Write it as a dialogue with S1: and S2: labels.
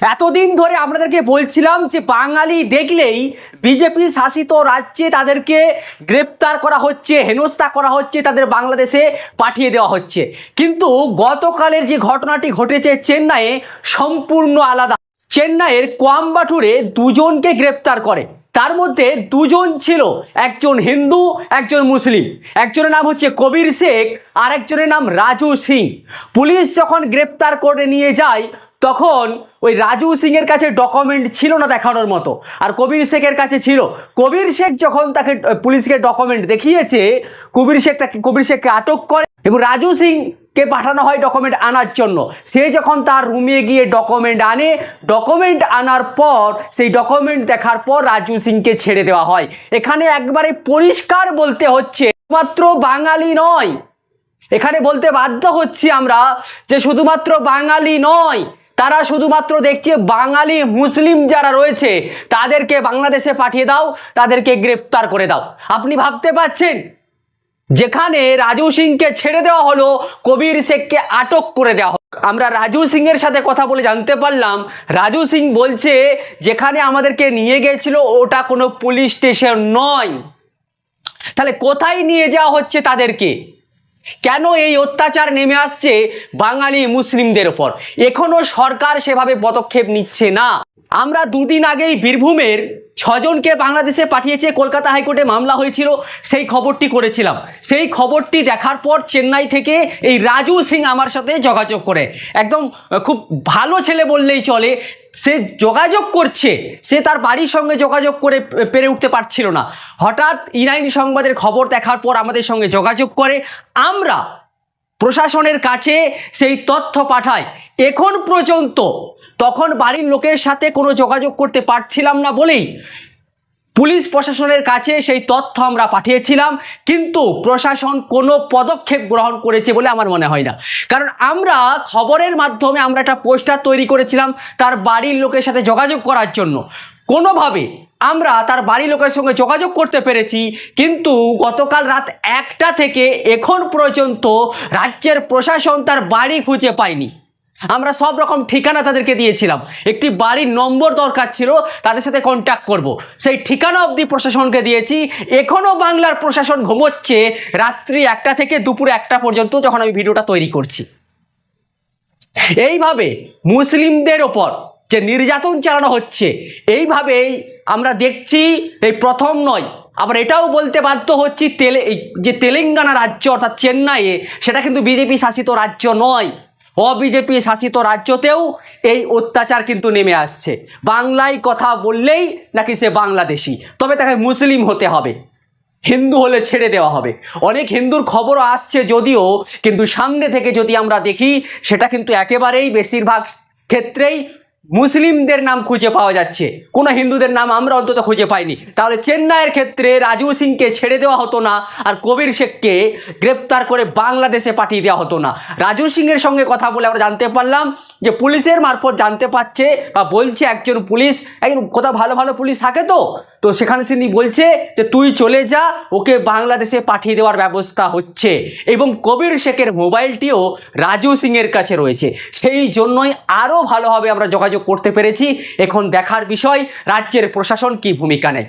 S1: এতদিন ধরে আপনাদেরকে বলছিলাম যে বাঙালি দেখলেই বিজেপি শাসিত রাজ্যে তাদেরকে গ্রেপ্তার করা হচ্ছে, হেনস্থা করা হচ্ছে, তাদের বাংলাদেশে পাঠিয়ে দেওয়া হচ্ছে। কিন্তু গতকালের যে ঘটনাটি ঘটেছে চেন্নাইয়ে সম্পূর্ণ আলাদা। চেন্নাইয়ের কোয়াম্বাটুরে দুজনকে গ্রেপ্তার করে। তার মধ্যে দুজন ছিল একজন হিন্দু, একজন মুসলিম। একজনের নাম হচ্ছে কবির শেখ আর একজনের নাম রাজু সিং। পুলিশ যখন গ্রেপ্তার করে নিয়ে যায় তখন ওই রাজু সিং এর কাছে ডকুমেন্ট ছিল না দেখানোর মতো। আর কবির শেখের কাছে ছিল। কবির শেখ যখন তাকে পুলিশকে ডকুমেন্ট দেখিয়েছে, কবির শেখ তাকে, কবির শেখকে আটক করে এবং রাজু সিং কে পাঠানো হয় ডকুমেন্ট আনার জন্য। সে যখন তার রুমে গিয়ে ডকুমেন্ট আনে ডকুমেন্ট আনার পর, সেই ডকুমেন্ট দেখার পর রাজু সিংকে ছেড়ে দেওয়া হয়। এখানে একবারে পরিষ্কার বলতে হচ্ছে মাত্র বাঙালি নয়। এখানে বলতে বাধ্য হচ্ছি আমরা যে শুধুমাত্র বাঙালি নয়। তারা শুধুমাত্র দেখছে বাঙালি মুসলিম যারা রয়েছে, তাদেরকে বাংলাদেশে পাঠিয়ে দাও, তাদেরকে গ্রেপ্তার করে দাও। আপনি ভাবতে পাচ্ছেন যেখানে রাজু সিংকে ছেড়ে দেওয়া হলো, কবির শেখকে আটক করে দেওয়া হলো। আমরা রাজু সিং এর সাথে কথা বলে জানতে পারলাম, রাজু সিং বলছে, যেখানে আমাদেরকে নিয়ে গেছিল, ওটা কোনো পুলিশ স্টেশন নয়। তাহলে কোথায় নিয়ে যাওয়া হচ্ছে তাদেরকে? কেন এই অত্যাচার নেমে আসছে বাঙালি মুসলিমদের ওপর? এখনও সরকার সেভাবে পদক্ষেপ নিচ্ছে না। আমরা দুদিন আগেই বীরভূমের ছজনকে বাংলাদেশে পাঠিয়েছে, কলকাতা হাইকোর্টে মামলা হয়েছিল, সেই খবরটি করেছিলাম। সেই খবরটি দেখার পর চেন্নাই থেকে এই রাজু সিং আমার সাথে যোগাযোগ করে। একদম খুব ভালো ছেলে বললেই চলে, সে যোগাযোগ করছে, সে তার বাড়ির সঙ্গে যোগাযোগ করে পেরে উঠতে পারছিল না। হঠাৎ ইরানি সংবাদের খবর দেখার পর আমাদের সঙ্গে যোগাযোগ করে। আমরা প্রশাসনের কাছে সেই তথ্য পাঠায়। এখন পর্যন্ত তখন বাড়ির লোকের সাথে কোনো যোগাযোগ করতে পারছিলাম না বলেই পুলিশ প্রশাসনের কাছে সেই তথ্য আমরা পাঠিয়েছিলাম, কিন্তু প্রশাসন কোনো পদক্ষেপ গ্রহণ করেছে বলে আমার মনে হয় না। কারণ আমরা খবরের মাধ্যমে আমরা একটা পোস্টার তৈরি করেছিলাম তার বাড়ির লোকের সাথে যোগাযোগ করার জন্য। কোনোভাবে আমরা তার বাড়ির লোকের সঙ্গে যোগাযোগ করতে পেরেছি, কিন্তু গতকাল রাত একটা থেকে এখন পর্যন্ত রাজ্যের প্রশাসন তার বাড়ি খুঁজে পায়নি। আমরা সব রকম ঠিকানা তাদেরকে দিয়েছিলাম। একটি বাড়ির নম্বর দরকার ছিল, তাদের সাথে কন্ট্যাক্ট করব। সেই ঠিকানা অবধি প্রশাসনকে দিয়েছি। এখনও বাংলার প্রশাসন ঘুমোচ্ছে রাত্রি একটা থেকে দুপুর একটা পর্যন্ত যখন আমি ভিডিওটা তৈরি করছি। এইভাবে মুসলিমদের ওপর যে নির্যাতন চালানো হচ্ছে, এইভাবেই আমরা দেখছি এই প্রথম নয়। আবার এটাও বলতে বাধ্য হচ্ছি, তেলে যে তেলেঙ্গানা রাজ্য অর্থাৎ চেন্নাইয়ে, সেটা কিন্তু বিজেপি শাসিত রাজ্য নয়। অবিজেপি শাসিত রাজ্যতেও এই অত্যাচার কিন্তু নেমে আসছে। বাংলায় কথা বললেই নাকি সে বাংলাদেশি। তবে তাকে মুসলিম হতে হবে। হিন্দু হলে ছেড়ে দেওয়া হবে। অনেক হিন্দুর খবরও আসছে যদিও, কিন্তু সামনে থেকে যদি আমরা দেখি, সেটা কিন্তু একেবারেই বেশিরভাগ ক্ষেত্রেই মুসলিমদের নাম খুঁজে পাওয়া যাচ্ছে। কোনো হিন্দুদের নাম আমরা অন্তত খুঁজে পাইনি। তাহলে চেন্নাইয়ের ক্ষেত্রে রাজু সিংকে ছেড়ে দেওয়া হতো না আর কবির শেখকে গ্রেপ্তার করে বাংলাদেশে পাঠিয়ে দেওয়া হতো না। রাজু সিংয়ের সঙ্গে কথা বলে আমরা জানতে পারলাম যে পুলিশের মারফত জানতে পারছে বা বলছে একজন পুলিশ, একজন কোথাও ভালো ভালো পুলিশ থাকে তো? তো সেখানে তিনি বলছে যে, তুই চলে যা, ওকে বাংলাদেশে পাঠিয়ে দেওয়ার ব্যবস্থা হচ্ছে। এবং কবির শেখের মোবাইলটিও রাজু সিংয়ের কাছে রয়েছে। সেই জন্যই আরও ভালোভাবে আমরা যোগাযোগ করতে পেরেছি। এখন দেখার বিষয় রাজ্যের প্রশাসন কি ভূমিকা নেয়?